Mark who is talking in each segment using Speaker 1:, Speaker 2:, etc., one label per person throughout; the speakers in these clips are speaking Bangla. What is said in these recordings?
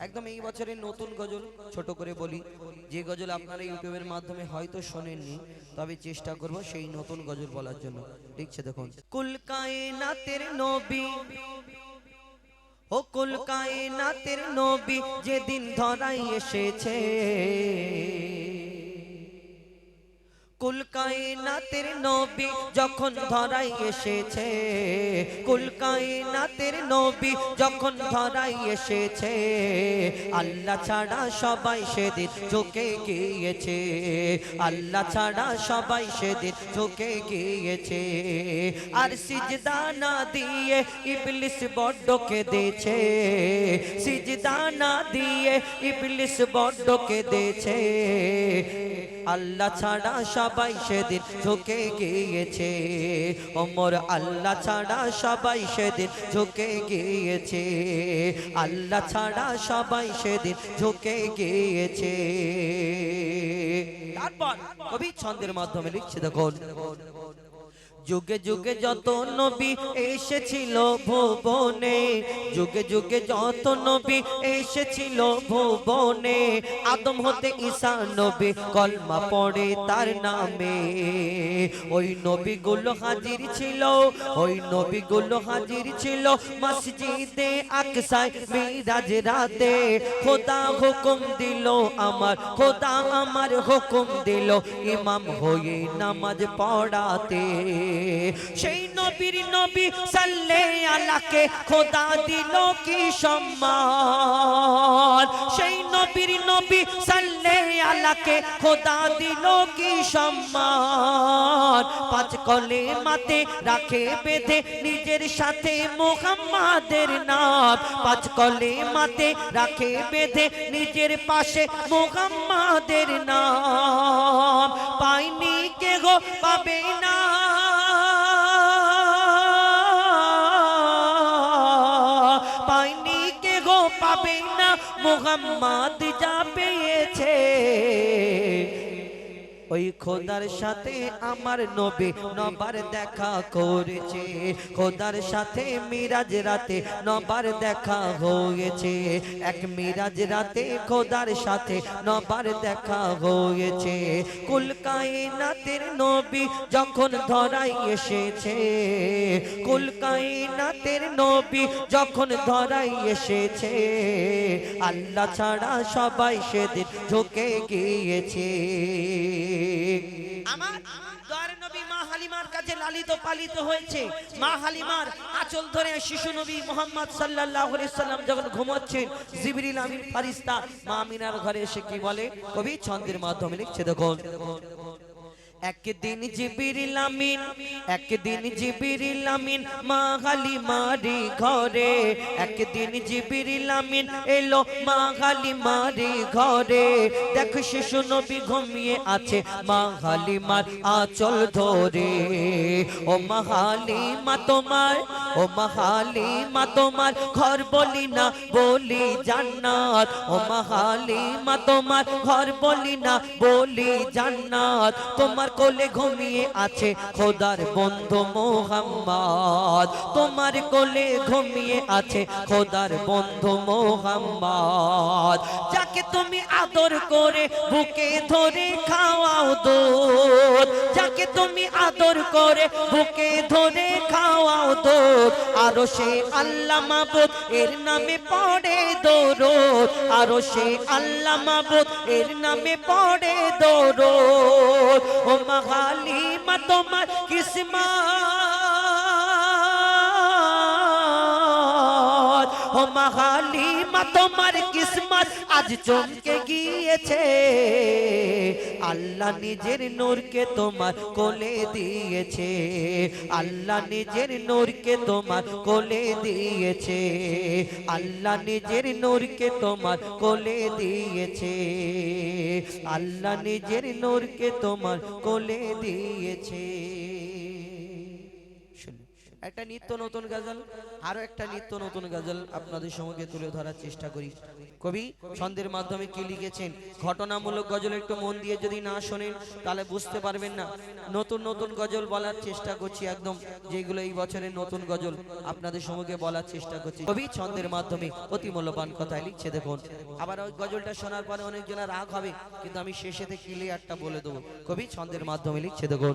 Speaker 1: একদম এই বছরের নতুন গজল ছোট করে বলি। যে গজল আপনারা ইউটিউবের মাধ্যমে হয়তো শোনেননি, তবে চেষ্টা করব সেই নতুন গজল বলার জন্য। লিখছে দেখুন। কুলকায়নাতের নবী, ও কুলকায়নাতের নবী যেদিন ধরাই এসেছে। কুল কায়নাতের নবী যখন ধরাই এসেছে, কুল কায়নাতের নবী যখন ধরাই এসেছে, আল্লাহ ছাড়া সবাই সেদিন ঝুঁকে গিয়েছে, আল্লাহ ছাড়া সবাই সেদিন ঝুঁকে গিয়েছে, আর সিজদা না দিয়ে ইবলিস বড্ড কেঁদেছে সিজদা না দিয়ে ইবলিস বড্ড কেঁদেছে, আল্লাহ ছাড়া সবাই সেদিন ঝুঁকে গিয়েছে। ওমর আল্লাহ ছাড়া সবাই সেদিন ঝুঁকে গিয়েছে। আল্লাহ ছাড়া সবাই সেদিন ঝুঁকে গিয়েছে। তারপর কবি ছন্দের মাধ্যমে লিখছে দেখুন যুগে যুগে যত নবী এসেছিল ভুবনে যুগে যুগে যত নবী এসেছিল ভুবনে আদম হতে ঈসা নবী কলমা পড়ে তার নামে। ওই নবী নবীগুলো হাজির ছিল ওই নবী নবীগুলো হাজির ছিল মসজিদে আকসায় মিরাজ রাতে। খোদা হুকুম দিল আমার খোদা আমার হুকুম দিল ইমাম হয়ে নামাজ পড়াতে। সেই নবীর নবী সাল্লে আলাকে খোদা দিল কি সম্মান? সেই নবীর নবী সাল্লে আলাকে খোদা দিল কি সম্মান? পাঁচ কলে মাতে রাখে, বেঁধে নিজের সাথে মোহাম্মদের নাম। পাঁচ কলে মাতে রাখে, বেঁধে নিজের পাশে মোহাম্মদের নাম। পাইনি কে গো পাবে না। মোহাম্মদ যা পেয়েছে। ওই খোদার সাথে আমার নবী নবার দেখা করেছে। খোদার সাথে মিরাজ রাতে নবার দেখা হয়েছে। এক মিরাজ রাতে খোদার সাথে নবার দেখা হয়েছে। কুল কায়নাতের নবী যখন ধরাই এসেছে, কুল কায়নাতের নবী যখন ধরাই এসেছে, আল্লাহ ছাড়া সবাই সেদিন ঝুঁকে গিয়েছে। মা হালিমার কাছে লালিত পালিত হয়েছে। মা হালিমার আঁচল ধরে শিশু মোহাম্মদ সাল্লাম যখন ঘরে এসে কি বলে? কবি ছন্দের মাধ্যমে লিখছে দেখুন। একদিন জিবিরিল আমিন একদিন জিবিরিল আমিন মা হালিমারি ঘরে। একদিন জিবিরিল আমিন এলো মা হালিমারি ঘরে। দেখ শিশু নবী ঘুমিয়ে আছে মা হালিমার আঁচল ধরে। ও মা হালিমা তোমার ও মা হালিমা তোমার ঘর বলি না বলি জান্নাত। ও মা হালিমা তোমার ঘর বলি না বলি জান্নাত। তোমার কোলে ঘুমিয়ে আছে খোদার বন্ধু মোহাম্মদ। তোমার কোলে ঘুমিয়ে আছে খোদার বন্ধু মোহাম্মদ। যাকে তুমি আদর করে বুকে ধরে খাওয়াও যাকে তুমি আদর করে বুকে ধরে খাওয়াও দুধ আরও সে আল্লাহ মাবুদ, এর নামে পড়ে দৌড় আরও সে আল্লাহ মাবুদ, এর নামে পড়ে দৌড় ও মা তোমার কিসমত। ও মা তোমার কিসমত আজ চমকে গিয়েছে। আল্লাহ নিজের নূরকে তোমার কোলে দিয়েছে। আল্লাহ নিজের নূরকে তোমার কোলে দিয়েছে। আল্লাহ নিজের নূরকে তোমার কোলে দিয়েছে। আল্লাহ নিজের নূরকে তোমার কোলে দিয়েছে। একটা নিত্য নতুন গজল, আরও একটা নিত্য নতুন গজল আপনাদের সঙ্গে তুলে ধরার চেষ্টা করি। কবি ছন্দের মাধ্যমে কি লিখেছেন? ঘটনামূলক গজল একটু মন দিয়ে যদি না শোনেন, তাহলে বুঝতে পারবেন না। নতুন নতুন গজল বলার চেষ্টা করছি একদম, যেগুলো এই বছরের নতুন গজল আপনাদের সঙ্গে বলার চেষ্টা করছি। কবি ছন্দের মাধ্যমে অতি মূল্যবান কথায় লিখছে দেখুন, আবার ওই গজলটা শোনার পরে অনেকজনের রাগ হবে, কিন্তু আমি শেষেতে ক্লিয়ারটা বলে দেবো। কবি ছন্দের মাধ্যমে লিখছে দেখুন।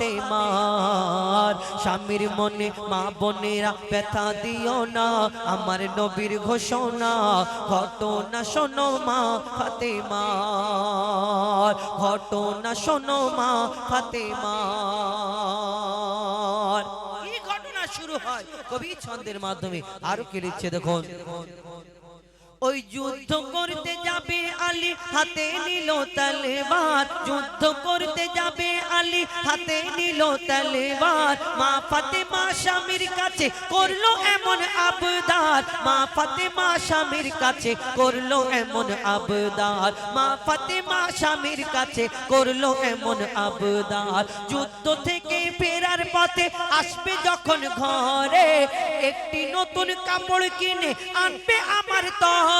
Speaker 1: ফাতেমার স্বামীর মনে মা বোনেরা ব্যথা দিও না, আমার নবীর ঘোষণা ঘটনা শোনো মা ফাতেমার ঘটনা শোনো মা ফাতেমার এই ঘটনা শুরু হয়? কবি ছন্দের মাধ্যমে আরও কে লিখছে দেখুন। ওই যুদ্ধ করতে যাবে আলী, হাতে নিল তলেবার। যুদ্ধ করতে যাবে আলী, হাতে নিল তলেবার। মা ফাতেমা স্বামীর কাছে করল এমন আবদার। মা ফাতেমা স্বামীর কাছে করল এমন আবদার। মা ফাতেমা স্বামীর কাছে করল এমন আবদার। যুদ্ধ থেকে ফেরার পথে আসবে যখন ঘরে একটি নতুন কাপড় কিনে আনবে আমার তরে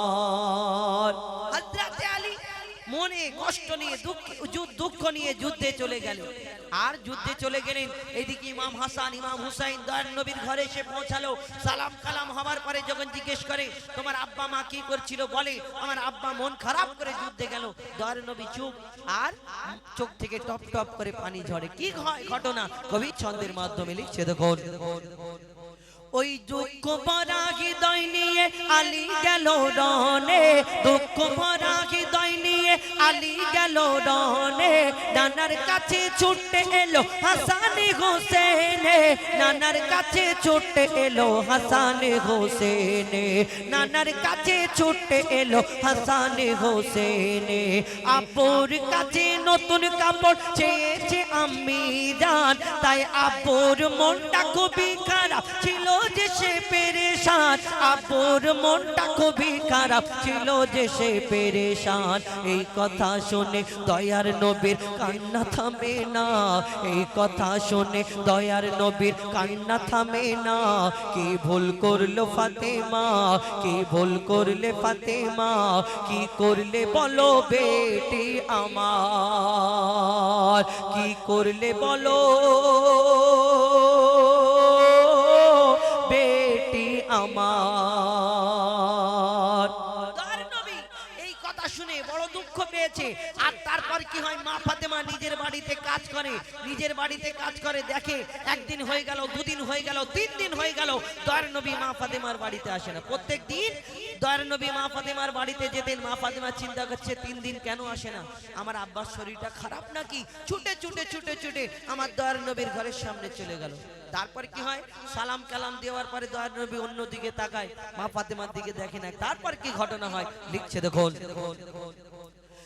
Speaker 1: দুঃখ নিয়ে যুদ্ধে চলে গেল। আর যুদ্ধে চলে গেলেন, এদিকে ইমাম হাসান, ইমাম হুসাইন দয়ার নবীর ঘরে এসে পৌঁছালো। সালাম কালাম হওয়ার পরে যখন জিজ্ঞেস করে, তোমার আব্বা মা কি করছিল? বলে, আমার আব্বা মন খারাপ করে যুদ্ধে গেল। দয়ার নবী চুপ, আর চোখ থেকে টপ টপ করে পানি ঝরে। কি ঘটনা? কবি ছন্দের মাধ্যমে লিখছে ওই দুঃখ ভরা হৃদয় নিয়ে আলী গেল রনে দুঃখ ভরা হৃদয় নিয়ে আলী গেল রনে নানার কাছে ছুটে এলো হাসান হোসেনে, নানার কাছে ছুটে এলো হাসান হোসেনে, নানার কাছে ছুটে এলো হাসান হোসেনে। আপুর কাছে নতুন কাপড় চেয়েছে আমি জান তাই আপুর মনটা খুবই খারাপ ছিল যে সে পেরেশান। আপুর মনটা খুবই খারাপ ছিল যে সে পেরেশান। এই কথা শুনে দয়ার নবীর কান্না থামে না। এই কথা শুনে দয়ার নবীর কান্না থামে না। কি ভুল করল ফাতেমা? কি ভুল করলে ফাতেমা? কি করলে বলো বেটি আমার? কি করলে বলো বেটি আমার? পেয়েছে আর তারপর কি হয়? মা ফাতেমা নিজের বাড়িতে কাজ করে, নিজের বাড়িতে কাজ করে, দেখে একদিন হয়ে গেল, দুদিন হয়ে গেল, তিন দিন হয়ে গেল, দয়ার নবী মা ফাতেমার বাড়িতে আসে না। প্রত্যেক দিন দয়ার নবী মা ফাতেমার বাড়িতে যেতেন। মা ফাতেমা চিন্তা করছে, তিন দিন কেন আসে না? আমার আব্বার শরীরটা খারাপ নাকি? ছুটে ছুটে ছুটে ছুটে আমার দয়ার নবীর ঘরের সামনে চলে গেল। তারপর কি হয়? সালাম কালাম দেওয়ার পরে দয়ার নবী অন্য দিকে তাকায়, মা ফাতেমার দিকে দেখে না। তারপর কি ঘটনা হয়? লিখছে দেখুন।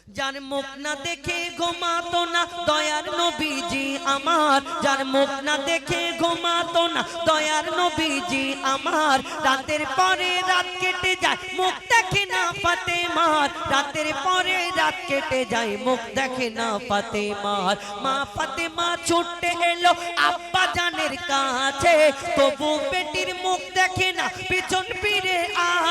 Speaker 1: যার মুখ না দেখে ঘুমাতো না, দয়ার নবীজি আমার। যার মুখ না দেখে ঘুমাতো না, দয়ার নবীজি আমার। রাতের পরে রাত কেটে যায়, মুখ দেখে না ফাতেমার। রাতের পরে রাত কেটে যায়, মুখ দেখে না ফাতেমার। মা ফাতেমা ছুটে এলো আব্বা জানের কাছে। তবু বেটির মুখ দেখে না, পেছন ফিরে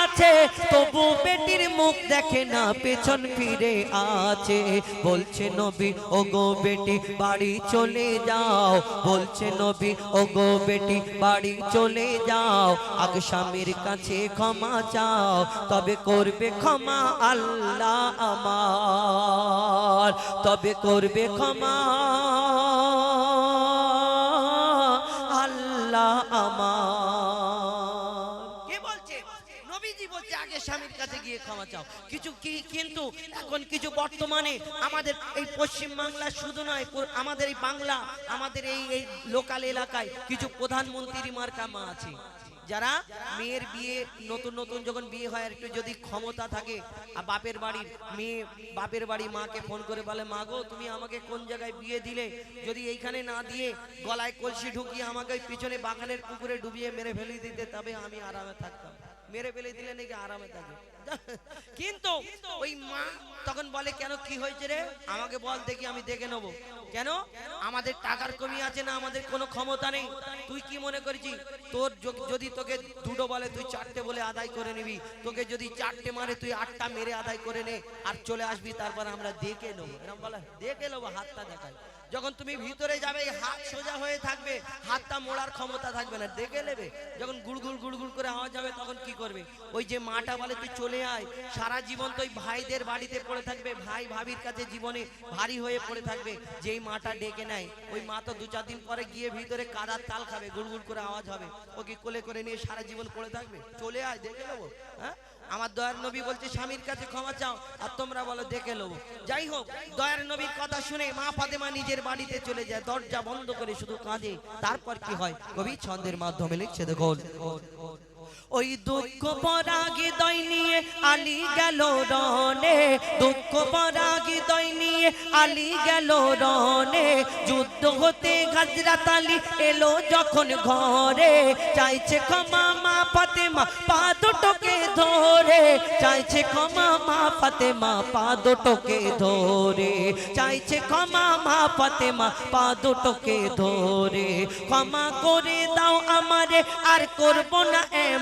Speaker 1: আছে। তবু বেটির মুখ দেখে না, পেছন ফিরে আছে। বলছে, নবী ও গো বেটি, বাড়ি চলে যাও। বলছে, নবী ও গো বেটি, বাড়ি চলে যাও। আগে স্বামীর কাছে ক্ষমা চাও, তবে করবে ক্ষমা আল্লাহ আমার। তবে করবে ক্ষমা। আল্লাহ আমার। কে বলছে? নবীজি বলছে, আগে স্বামীর কাছে গিয়ে ক্ষমা চাও। কিছু কি, কিন্তু এখন কিছু বর্তমানে আমাদের এই পশ্চিম বাংলা শুধু নয় আমাদের এই বাংলা, আমাদের এই এই লোকাল এলাকায় কিছু প্রধানমন্ত্রী মার্কা মা আছে। যারা মেয়ের বিয়ে, নতুন নতুন যখন বিয়ে হয় একটু যদি ক্ষমতা থাকে, আর বাপের বাড়ির মেয়ে, বাপের বাড়ি মাকে ফোন করে বলে, মা গো, তুমি আমাকে কোন জায়গায় বিয়ে দিলে? যদি এইখানে না দিয়ে গলায় কলসি ঢুকিয়ে আমাকে পিছনে বাগানের পুকুরে ডুবিয়ে মেরে ফেলে দিতে, তবে আমি আরামে থাকতাম। মেরে ফেলে দিলে নাকি আরামে থাকে কিন্তু ওই মা তখন বলে, কেন কি হয়েছে রে? আমাকে বল দেখি, আমি দেখে নেব। কেন? আমাদের টাকার কমি আছে না, আমাদের কোনো ক্ষমতা নেই। তুই কি মনে করেছিস? তোর যদি তোকে দুটো বলে, তুই চারটে বলে আদায় করে নিবি। তোকে যদি চারটে মারে, তুই আটটা মেরে আদায় করে নে। আর চলে আসবি, তারপর আমরা দেখে নেব। এরকম বলে, দেখে নেব, হাতটা দেখায় যখন তুমি ভিতরে যাবে হাত সোজা হয়ে থাকবে, হাতটা মোড়ার ক্ষমতা থাকবে না, দেখে নেবে? যখন গুড়গুড় গুড়গুড় করে আওয়াজ হবে, তখন কি করবে? ওই যে মাটা বলে, তুই চলে আয়। সারা জীবন তো ওই ভাইদের বাড়িতে পড়ে থাকবে, ভাই ভাবির কাছে জীবনে ভারী হয়ে পড়ে থাকবে, যেই মাটা ডেকে নেয়। ওই মা তো দু চার দিন পরে গিয়ে ভিতরে কাদার তাল খাবে, গুড়গুড় করে আওয়াজ হবে। ওকে কোলে করে নিয়ে সারা জীবন পড়ে থাকবে? চলে আয়, দেখে নেব হ্যাঁ? আমার দয়ার নবী বলছে, স্বামীর কাছে ক্ষমা চাও, আর তোমরা বলো, দেখে নেব। যাই হোক, দয়ার নবীর কথা শুনে মা ফাতেমা নিজের বাড়িতে চলে যায়, দরজা বন্ধ করে শুধু কাঁদে। তারপর কি হয়? কবি ছন্দের মাধ্যমে লিখছে, দেখুন। ওই দুঃখ পরাগি দই নিয়ে আলি গেল রনে দুঃখ পরাগি দই নিয়ে আলি গেল রনে যুদ্ধ হতে গাজরাত আলী এলো যখন ঘরে। চাইছে ক্ষমা মা ফাতেমা, পা দুটোকে ধরে। চাইছে ক্ষমা মা ফাতেমা, পা দুটোকে ধরে। চাইছে ক্ষমা মা ফাতেমা, পা দুটোকে ধরে। ক্ষমা করে দাও আমারে, আর করব না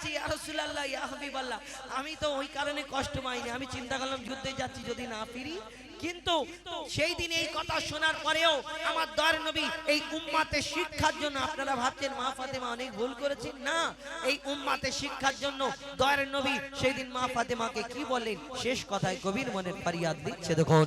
Speaker 1: আলী বলছি, ইয়া আমি তো ওই কারণে কষ্ট পাইনি। আমি চিন্তা করলাম, যুদ্ধে যাচ্ছি যদি না ফিরি। কিন্তু সেই দিন এই কথা শোনার পরেও আমার দয়ার নবী এই উম্মাতে শিক্ষার জন্য, আপনারা ভাবছেন, মা ফাতেমা অনেক ভুল করেছেন না, এই উম্মাতে শিক্ষার জন্য দয়ার নবী সেই দিন মা ফাতেমাকে কি বললেন? শেষ কথায় কবির মনের ফারিয়াদ দিচ্ছে। দেখুন।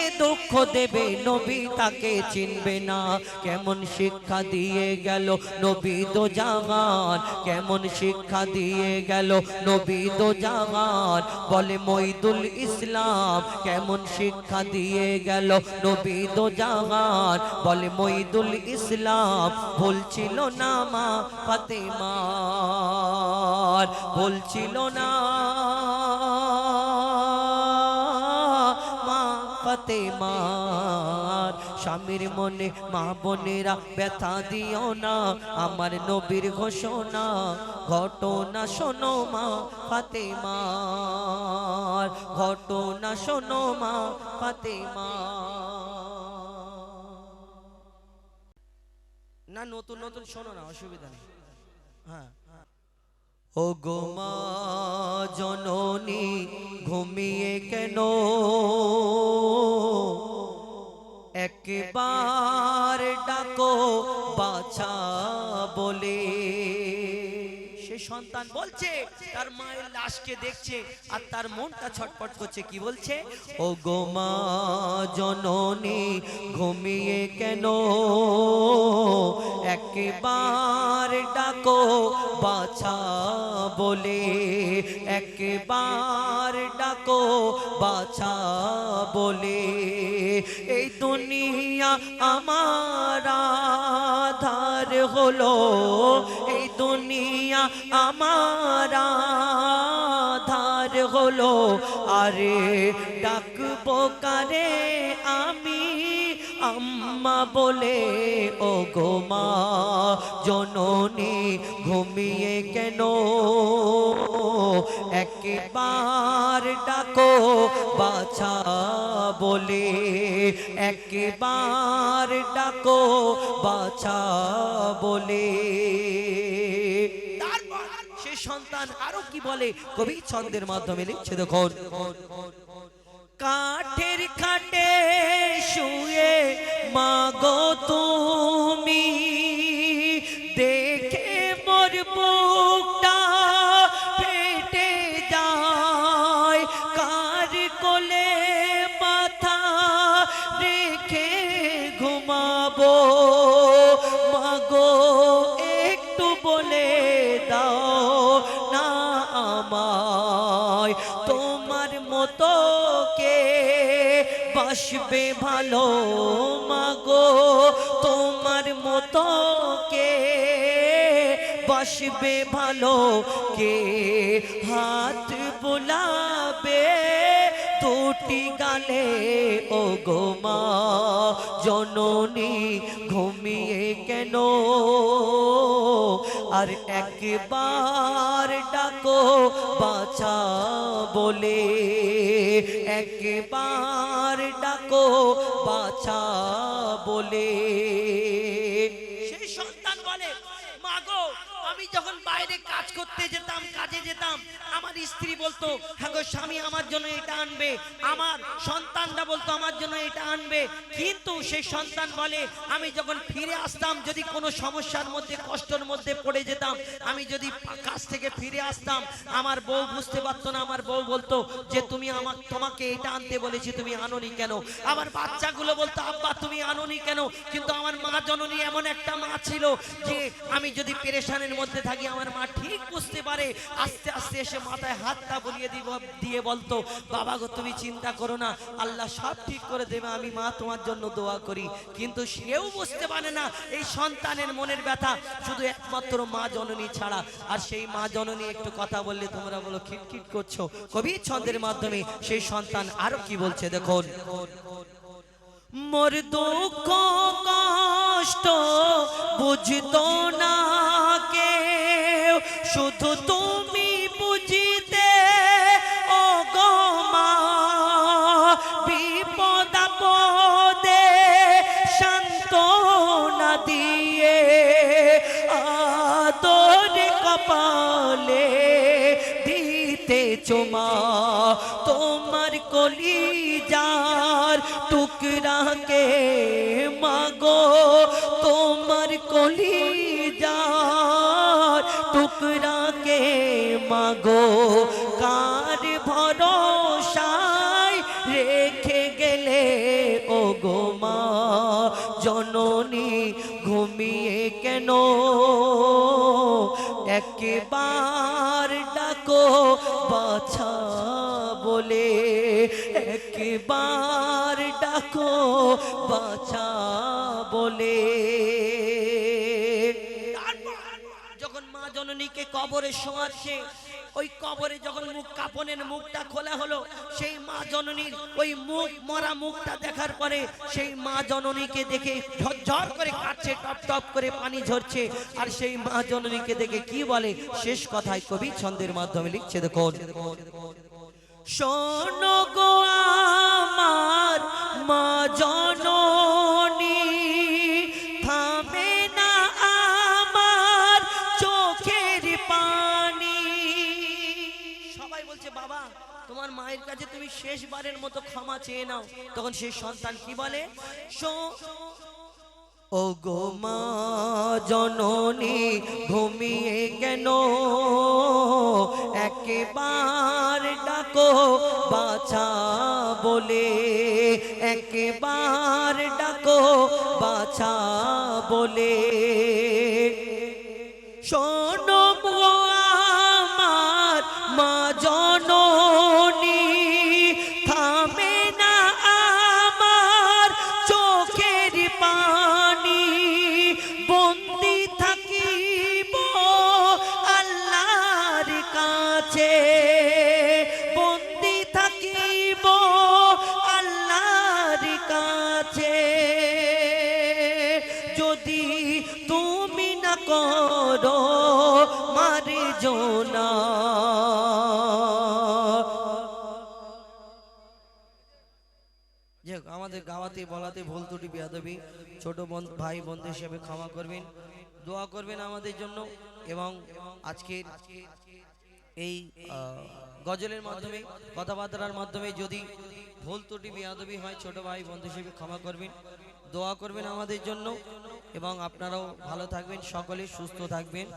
Speaker 1: দুঃখ দেবে, নবী তাকে চিনবে না। কেমন শিক্ষা দিয়ে গেল নবী তো জাগান। কেমন শিক্ষা দিয়ে গেল নবী তো জাগান। বলে মইদুল ইসলাম, কেমন শিক্ষা দিয়ে গেল নবী তো জাগান। বলে মইদুল ইসলাম বলছিল না মা ফাতেমার বলছিল না ফাতেমার স্বামীর মনে মা বোনেরা ব্যথা দিও না, আমার নবীর ঘোষণা, ঘটনা শোনো মা ফাতেমার ঘটনা শোনো মা ফাতেমা। না, নতুন নতুন শোনো না, অসুবিধা নেই। হ্যাঁ। ও গোমা জননী ঘুমিয়ে কেন? একবার ডাকো বাছা বলে। সন্তান বলছে, তার মায়ের লাশকে দেখছে আর তার মনটা ছটপট করছে, কি বলছে? ও গো মা জননী, ঘুমিয়ে কেন? একবার ডাকো, বাছা বলে। একবার ডাকো, বাছা বলে। এই দুনিয়া আমার আধার হলো, এই দুনিয়া আমার ধার হলো, আরে ডাকবো কারে আমি? আম্মা বলে ও গো মা, জননী ঘুমিয়ে কেন? একবার ডাকো, বাছা বলে, একবার ডাকো, বাছা বলে। সন্তান আরও কি বলে? কবি ছন্দের মাধ্যমে লিখছে দেখুন। কাঠের বাসবে ভালো মাগো তোমার মতো কে? বাসবে ভালো কে হাত বোলাবে? দুটি গালে ও গো মা, জননী ঘুমিয়ে কেন? আর একবার ডাকো বাছা বলে, একবার ডাকো বাছা বলে। যখন বাইরে কাজ করতে যেতাম, কাজে যেতাম, আমার স্ত্রী বলতো হ্যাঁ গো স্বামী, আমার জন্য এটা আনবে। আমার সন্তানরা বলতো, আমার জন্য এটা আনবে। কিন্তু সেই সন্তান বলে, আমি যখন ফিরে আসতাম, যদি কোনো সমস্যার মধ্যে, কষ্টের মধ্যে পড়ে যেতাম, আমি যদি কাজ থেকে ফিরে আসতাম, আমার বউ বুঝতে পারতো না। আমার বউ বলতো, যে তুমি আমার তোমাকে এটা আনতে বলেছি, তুমি আনোনি কেন? আমার বাচ্চাগুলো বলতো, আব্বা, তুমি আনোনি কেন? কিন্তু আমার মা জননী এমন একটা মা ছিল যে, আমি যদি পেরেশানের মধ্যে থাকি আমার মা ঠিক বুঝতে পারে। আস্তে আস্তে এসে মাথায় হাতটা বলিয়ে দিব, দিয়ে বলতো, বাবা গো, তুমি চিন্তা করো না, আল্লাহ সব ঠিক করে দেবে, আমি মা তোমার জন্য দোয়া করি। কিন্তু সেও বুঝতে পারে না, এই সন্তানের মনের ব্যথা শুধু একমাত্র মা জননী ছাড়া। আর সেই মা জননী একটু কথা বললে তোমরা বলো খিটখিট করছ? কবি ছন্দের মাধ্যমে সেই সন্তান আরও কি বলছে, দেখুন। মোর দুঃখ, কষ্ট বুঝতো না কেউ শুধু তুমি বুঝিতে ও গো মা বিপদ আপদে শান্ত না দিয়ে আদর কপালে দিতে চোমা, তোমার কলিজার টুকরাকে মাগো, তোমার কলিজার মাগো, কার ভরসায় রেখে গেলে? ও গো মা, জননী ঘুমিয়ে কেন? একবার ডাকো বাছা বলে, একবার ডাকো বাছা বলে। জননীকে কবরে শোয়াচ্ছে ওই কবরে যখন মুখ কাপনের মুখটা খোলা হলো, সেই মা জননীর ওই মুখ, মরা মুখটা দেখার পরে সেই মা জননীকে দেখে ঝরঝর করে কাটছে টপ টপ করে পানি ঝরছে। আর সেই মা জননীকে দেখে কি বলে? শেষ কথায় কবি ছন্দের মাধ্যমে লিখছে, দেখুন। শোনো গো আমার মা জননী। কাছে তুমি শেষবারের মতো ক্ষমা চেয়ে নাও। তখন সেই সন্তান কি বলে? "শো- ও গো মা জননী, ঘুমিয়ে কেন? একেবার ডাকো, বাছা বলে। একেবার ডাকো, বাছা বলে। জোনা যাক আমাদের গাওয়াতে বলাতে ভুল ত্রুটি, বেয়াদবি। ছোট বোন, ভাই বোনদের হিসেবে ক্ষমা করবেন, দোয়া করবেন আমাদের জন্য। এবং আজকের এই গজলের মাধ্যমে, কথাবার্তার মাধ্যমে যদি ভুল ত্রুটি, বেয়াদবি হয়, ছোট ভাই বন্ধু হিসেবে ক্ষমা করবেন, দোয়া করবেন আমাদের জন্য। এবং আপনারাও ভালো থাকবেন, সকলে সুস্থ থাকবেন।